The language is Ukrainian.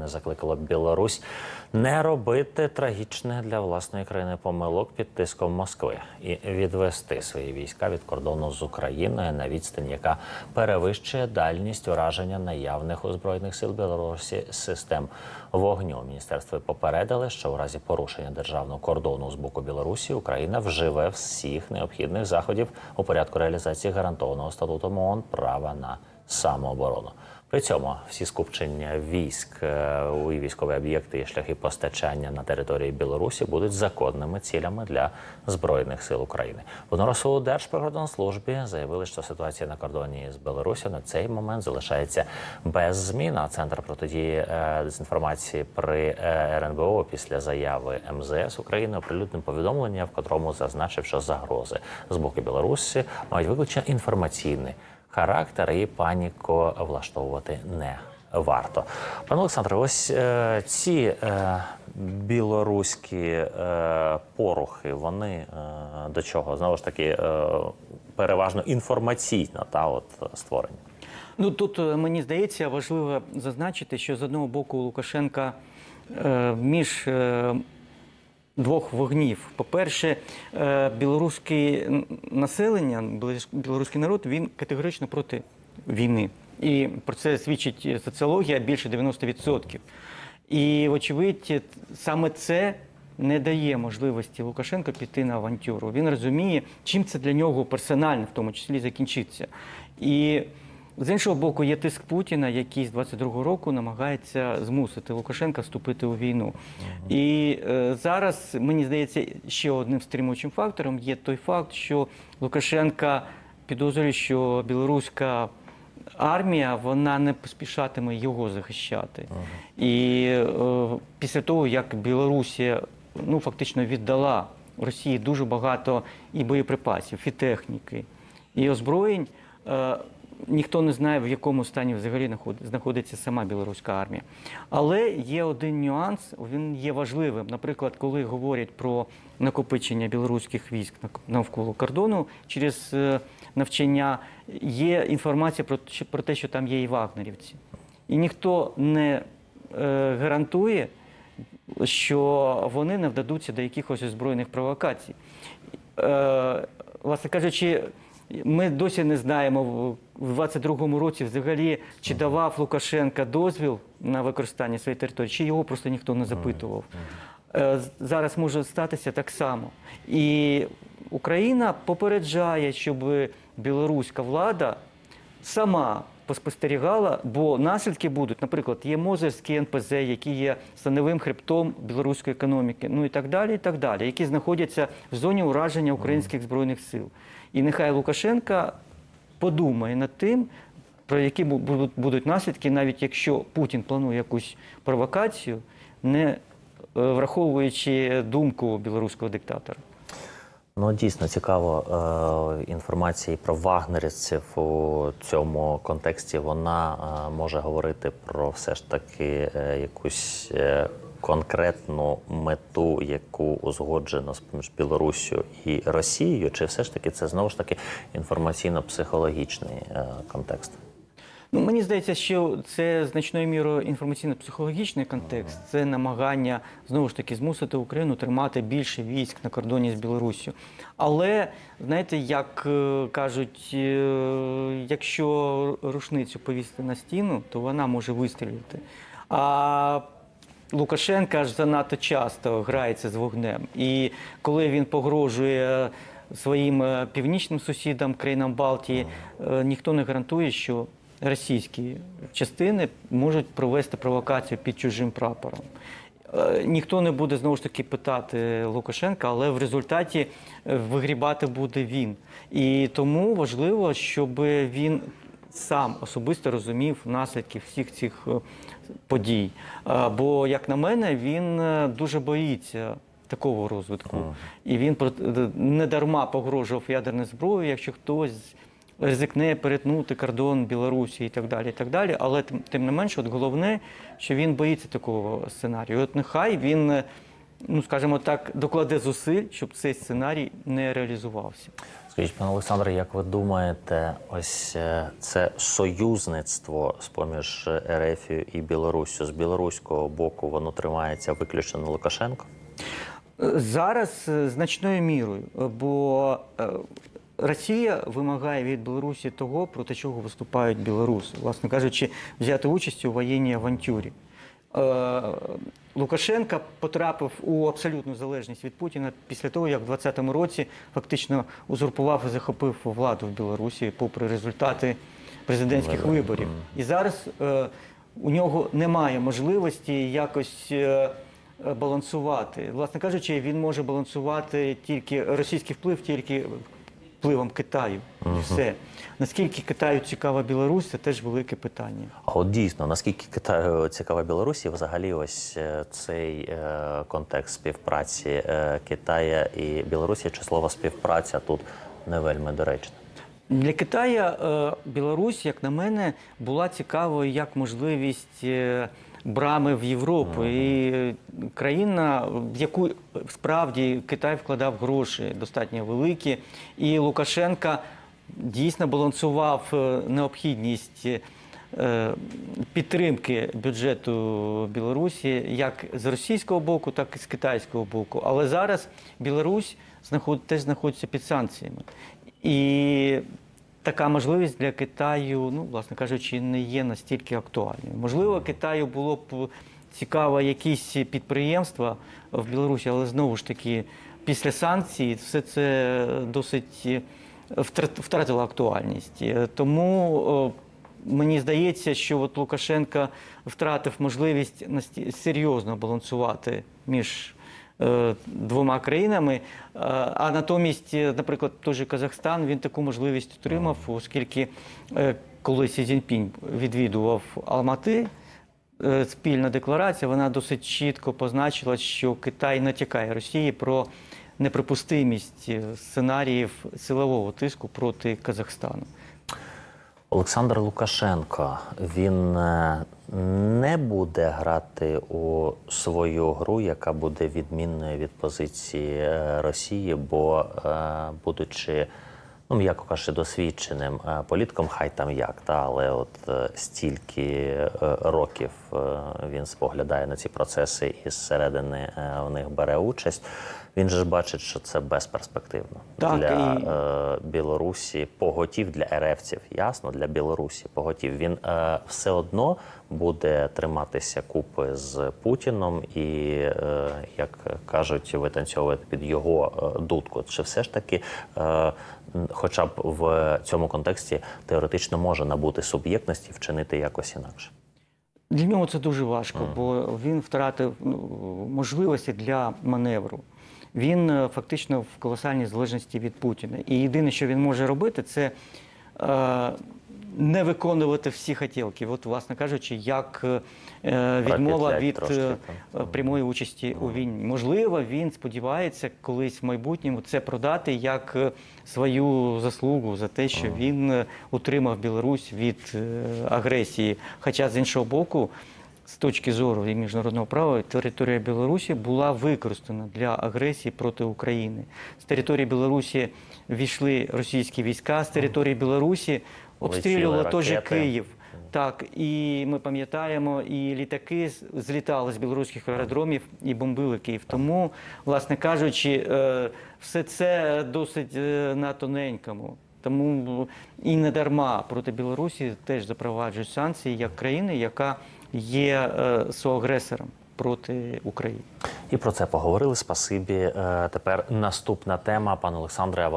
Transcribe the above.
України закликало Білорусь не робити трагічних для власної країни помилок під тиском Москви і відвести свої війська від кордону з Україною на відстань, яка перевищує дальність ураження наявних у збройних сил Білорусі систем вогню. Міністерство попередили, що у разі порушення державного кордону з боку Білорусі Україна вживе всіх необхідних заходів у порядку реалізації гарантованого статутом ООН права на самооборону. При цьому всі скупчення військ е, у військові об'єкти і шляхи постачання на території Білорусі будуть законними цілями для збройних сил України. У Держприкордонслужбі заявили, що ситуація на кордоні з Білорусі на цей момент залишається без змін. А центр протидії е, дезінформації при е, РНБО після заяви МЗС України оприлюднив повідомлення, в котрому зазначив, що загрози з боку Білорусі мають виключно інформаційний характер і паніку влаштовувати не варто. Пане Олександре, ось е, ці е, білоруські е, порухи, вони е, до чого? Знову ж таки, е, переважно інформаційно та от створені. Ну тут е, мені здається важливо зазначити, що з одного боку Лукашенка е, між е, двох вогнів. По-перше, е, білоруське населення, білоруський народ, він категорично проти війни. І про це свідчить соціологія більше 90%. І, вочевидь, саме це не дає можливості Лукашенко піти на авантюру. Він розуміє, чим це для нього персонально, в тому числі, закінчиться. І з іншого боку, є тиск Путіна, який з 22-го року намагається змусити Лукашенка вступити у війну. І е, зараз мені здається, ще одним стримуючим фактором є той факт, що Лукашенка підозрює, що білоруська армія вона не поспішатиме його захищати. І е, після того, як Білорусія ну фактично віддала Росії дуже багато і боєприпасів, і техніки, і озброєнь. е, Ніхто не знає, в якому стані взагалі знаходиться сама білоруська армія. Але є один нюанс, він є важливим. Наприклад, коли говорять про накопичення білоруських військ навколо кордону через е, навчання, є інформація про, те- що там є і вагнерівці. І ніхто не е, гарантує, що вони не вдадуться до якихось збройних провокацій. Е, власне кажучи, ми досі не знаємо в- в 22-му році взагалі, чи давав Лукашенка дозвіл на використання своєї території, чи його просто ніхто не запитував. Е, Зараз може статися так само. І Україна попереджає, щоб білоруська влада сама поспостерігала, бо наслідки будуть, наприклад, є Мозерський НПЗ, який є становим хребтом білоруської економіки, ну і так далі, і так далі, які знаходяться в зоні ураження українських збройних сил. І нехай Лукашенка подумає над тим, про які будуть, наслідки, навіть якщо Путін планує якусь провокацію, не е, враховуючи думку білоруського диктатора. Ну дійсно цікаво е, інформація про вагнерівців у цьому контексті. Вона е, може говорити про все ж таки е, якусь конкретну мету, яку узгоджено з Білоруссю і Росією, чи все ж таки це знову ж таки інформаційно-психологічний е, контекст? Ну, мені здається, що це значною мірою інформаційно-психологічний контекст. Це намагання знову ж таки змусити Україну тримати більше військ на кордоні з Білоруссю. Але знаєте, як е, кажуть, е, якщо рушницю повісити на стіну, то вона може вистрілити. А Лукашенко аж занадто часто грається з вогнем. І коли він погрожує своїм е, північним сусідам, країнам Балтії, е, ніхто не гарантує, що російські частини можуть провести провокацію під чужим прапором. Е, Ніхто не буде знову ж таки питати Лукашенка, але в результаті е, вигрібати буде він. І тому важливо, щоб він сам особисто розумів наслідки всіх цих е, подій. Е, Бо, як на мене, він е, дуже боїться такого розвитку. І він не дарма погрожував ядерною зброєю, якщо хтось ризикне перетнути кордон Білорусі і так далі. І так далі. Але тим, тим не менше, от головне, що він боїться такого сценарію. От нехай він, ну скажімо так, докладе зусиль, щоб цей сценарій не реалізувався. Скажіть, пане Олександре, як ви думаєте, ось е, це союзництво з поміж Ерефію і Білоруссю з білоруського боку воно тримається виключно на Лукашенко? Зараз е, значною мірою, е, бо е, Росія вимагає від Білорусі того, проти чого виступають білоруси, власне кажучи, взяти участь у воєнній авантюрі. Е, Лукашенка потрапив у абсолютну залежність від Путіна після того, як в 2020 році фактично узурпував і захопив владу в Білорусі, попри результати президентських виборів. І зараз е, у нього немає можливості якось. е, балансувати. Власне кажучи, він може балансувати тільки російський вплив, тільки впливом Китаю. І все. Наскільки Китаю цікава Білорусь, це теж велике питання. А от дійсно, наскільки Китаю цікава Білорусі, взагалі ось е, цей е, контекст співпраці е, Китая і Білорусі, чи слово співпраця тут не вельми доречне? Для Китая е, Білорусь, як на мене, була цікавою як можливість е, брами в Європу. І країна, в яку справді Китай вкладав гроші достатньо великі. І Лукашенка дійсно балансував е, необхідність. Підтримки бюджету Білорусі як з російського боку, так і з китайського боку. Але зараз Білорусь знаход- теж знаходиться під санкціями. І така можливість для Китаю, ну, власне кажучи, не є настільки актуальною. Можливо, Китаю було б цікаво якісь підприємства в Білорусі, але знову ж таки, після санкцій все це досить е, втратило актуальність. Е, Тому мені здається, що от Лукашенка втратив можливість серйозно балансувати між двома країнами. Е, А натомість, е, наприклад, той же Казахстан він таку можливість отримав, оскільки е, коли Сі Цзіньпінь відвідував Алмати. е, Спільна декларація вона досить чітко позначила, що Китай натякає Росії про неприпустимість е, сценаріїв силового тиску проти Казахстану. Олександр Лукашенко він е, не буде грати у свою гру, яка буде відмінною від позиції е, Росії, бо, е, будучи, ну м'яко кажучи, досвідченим політиком, хай там як, та, але от стільки років він споглядає на ці процеси і зсередини в них бере участь. Він же ж бачить, що це безперспективно Так, для і- е, Білорусі поготів для РФців, ясно, для Білорусі поготів. Він е, все одно буде триматися купи з Путіном і, е, як кажуть, витанцьовувати під його е, дудку. Чи все ж таки, е, хоча б в цьому контексті теоретично може набути суб'єктності, вчинити якось інакше? Для нього це дуже важко, бо він втратив ну, можливості для маневру. Він е, фактично в колосальній залежності від Путіна. І єдине, що він може робити, це е, не виконувати всі хотілки. От, власне кажучи, як е, відмова від трошки, прямої участі у війні. Можливо, він сподівається колись в майбутньому це продати як свою заслугу за те, що він утримав Білорусь від агресії. Хоча з іншого боку. З точки зору і міжнародного права територія Білорусі була використана для агресії проти України. З території Білорусі війшли російські війська, з території Білорусі обстрілювали ракети. Київ. Так, і ми пам'ятаємо, і літаки злітали з білоруських аеродромів і бомбили Київ. Тому, власне кажучи, е, все це досить е, на тоненькому. Тому і не дарма проти Білорусі теж запроваджують санкції як країни, яка є е, соагресором проти України. І про це поговорили. Спасибі. Е, Тепер наступна тема, пане Олександре.